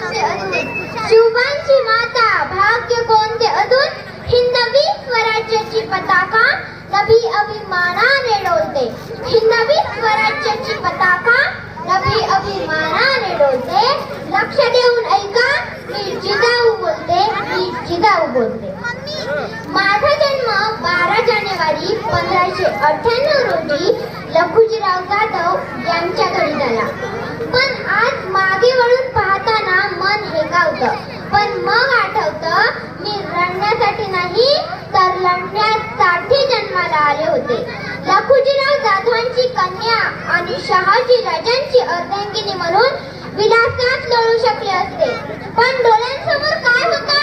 कोणते अजून? शिवबांची माता भाग्य कोणते अजून? हिंदवी स्वराज्याची पताका नभी अभिमानाने डोलते हिंदवी स्वराज्याची पताका नभी अभिमानाने डोलते लक्ष देऊन ऐका मी जिजाऊ बोलते मी जिजाऊ बोलते. माझा जन्म बारा जानेवारी पंधराशे अठ्ठ्याण्णव रोजी लखुजीराव जाधव यांच्या घरी झाला. पण आज मागे वळून पाहताना पण मग आठवतं मी रडण्यासाठी नाही तर लढण्यासाठी जन्माला आले होते. लखुजीराव जाधवांची कन्या आणि शहाजी राजांची अर्धांगिनी म्हणून विलासात लढू शकले असते. पण डोळ्यांसमोर काय होता?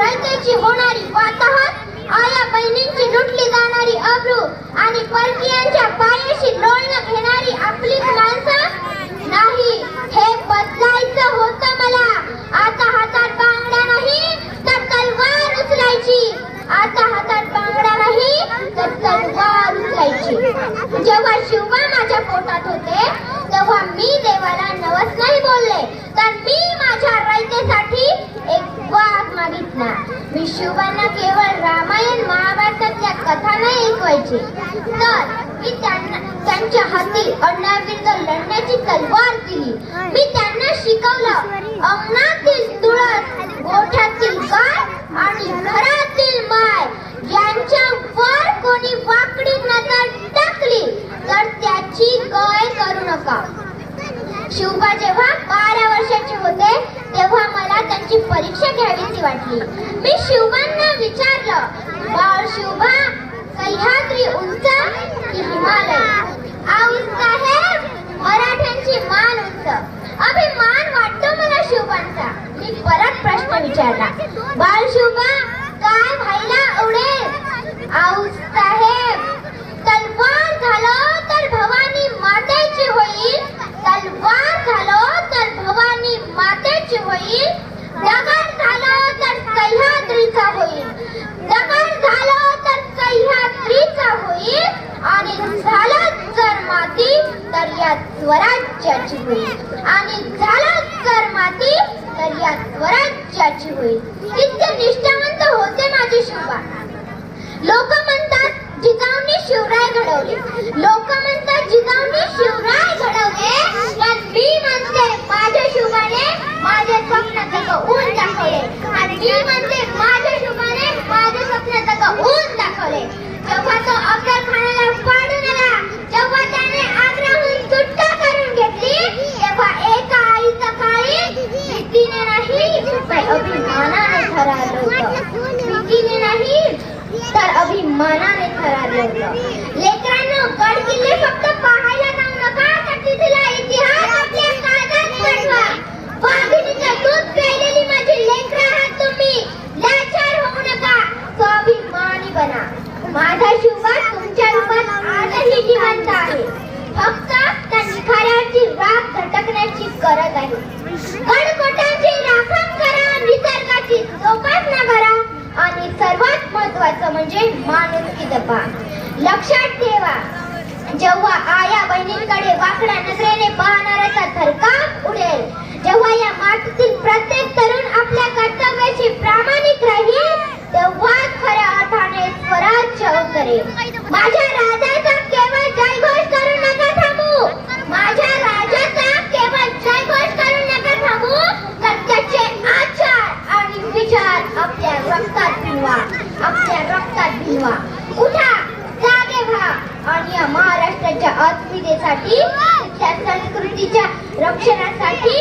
रयतेची होणारी वाताहत आया बहिणींची लुटली जाणारी अब्रू आणि परकीयांच्या पायाशी लोळणं घेणारी आपली माणसं नाही हे बदलायचं होतं मला आता हातात बांगड्या नाही तर तलवार उचलायची आता हातात बांगड्या नाही तर तलवार उचलायची जेव्हा शिवबा माझ्या पोटात होते तेव्हा मी देवाला नवस नाही बोलले तर मी माझ्या रयतेसाठी एक वाघ मागितला मी शिवबांना केवळ रामायण महाभारतातल्या कथा नाही ऐकवायची. तर मी त्यांना त्यांच्या हाती अण्णावीर शिवबा जेव्हा बारा वर्षाचे होते तेव्हा मला त्यांची परीक्षा घ्यावीची वाटली. मी शिवबांना विचारलं बाळ शिवबा सह्याद्री उंच की हिमालय? आ उंच आहे मराठ्यांची मान उंच. अभिमान वाटतो मला शिवबांचा. मी परत प्रश्न विचारला बाळ शिवबा काय व्हायला आवडेल आऊस साहेब तलवार झालं तर भवानी मातेची होईल तलवार झालं तर भवानी मातेची होईल दगड झालं तर सह्याद्रीचा होईल दगड झालं तर सह्याद्रीचा होईल आणि झालं जर माती तर या स्वराज्याची होईल. आणि झालं जर माती तर या स्वराज्याची होईल. इतके निष्ठावंत होते माझे शिवबा. लोक म्हणतात जिजाऊंनी शिवराय घडवले. लोक म्हणतात जिजाऊंनी शिवराय घडवले. पण मी म्हणते माझ्या शिवबाने माझे स्वप्न तक ऊन दाखवले. आणि मी म्हणते माझ्या शिवबाने माझे स्वप्न तक ऊन दाखवले. जेव्हा तो अफजल खानाला पाडून आला जेव्हा त्याने आग्र्याहून सुटका करून घेतली तेव्हा एका आईचं काळी भीतीने नाही तर अभिमानाने ठरवलं होतं भीतीने नाही मनाने ठरवलं होतं लेकरांनो गड किल्ले फक्त पाहायला जाऊ नका तर तिथला इतिहास आपल्या कानात पाठवा वाघिणीचं दूध प्यायलेली माझी लेकरं आहात तुम्ही. लाचार होऊ नका स्वाभिमानी बना. माझा शिवबा तुमच्या रूपात आजही जिवंत आहे. फक्त त्या निखाऱ्याची राग झटकण्याची गरज आहे. म्हणजे माणुसकी जपा लक्षात ठेवा जेव्हा आया बहिणींकडे वाकड्या नजरेने पाहणाऱ्याचा थरकाप उडेल जेव्हा या मातीतील प्रत्येक तरुण आपल्या कर्तव्याची प्रामाणिक राहील तेव्हाच खऱ्या अर्थाने स्वराज्य उतरेल माझ्या राजाचा केवळ जयघोष करू नका थांबू माझ्या राजाचा केवळ जयघोष करू नका थांबू तर त्याचे आचार आणि विचार आपल्या रक्तात भिनवा आपल्या रक्तात भिनवा उठा जागे व्हा आणि या महाराष्ट्राच्या अस्मितेसाठी त्या संस्कृतीच्या रक्षणासाठी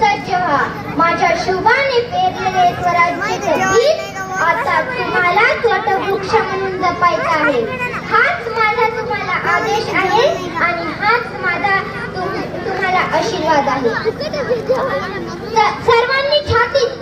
सज्ज व्हा. माझ्या शुभाने पेरलेले स्वराज्याचे गीत आता तुम्हालाच वटवृक्ष म्हणून जपायचा आहे. हाच माझा तुम्हाला आदेश आहे आणि हाच माझा तुम्हाला आशीर्वाद आहे. सर्वांनी छातीत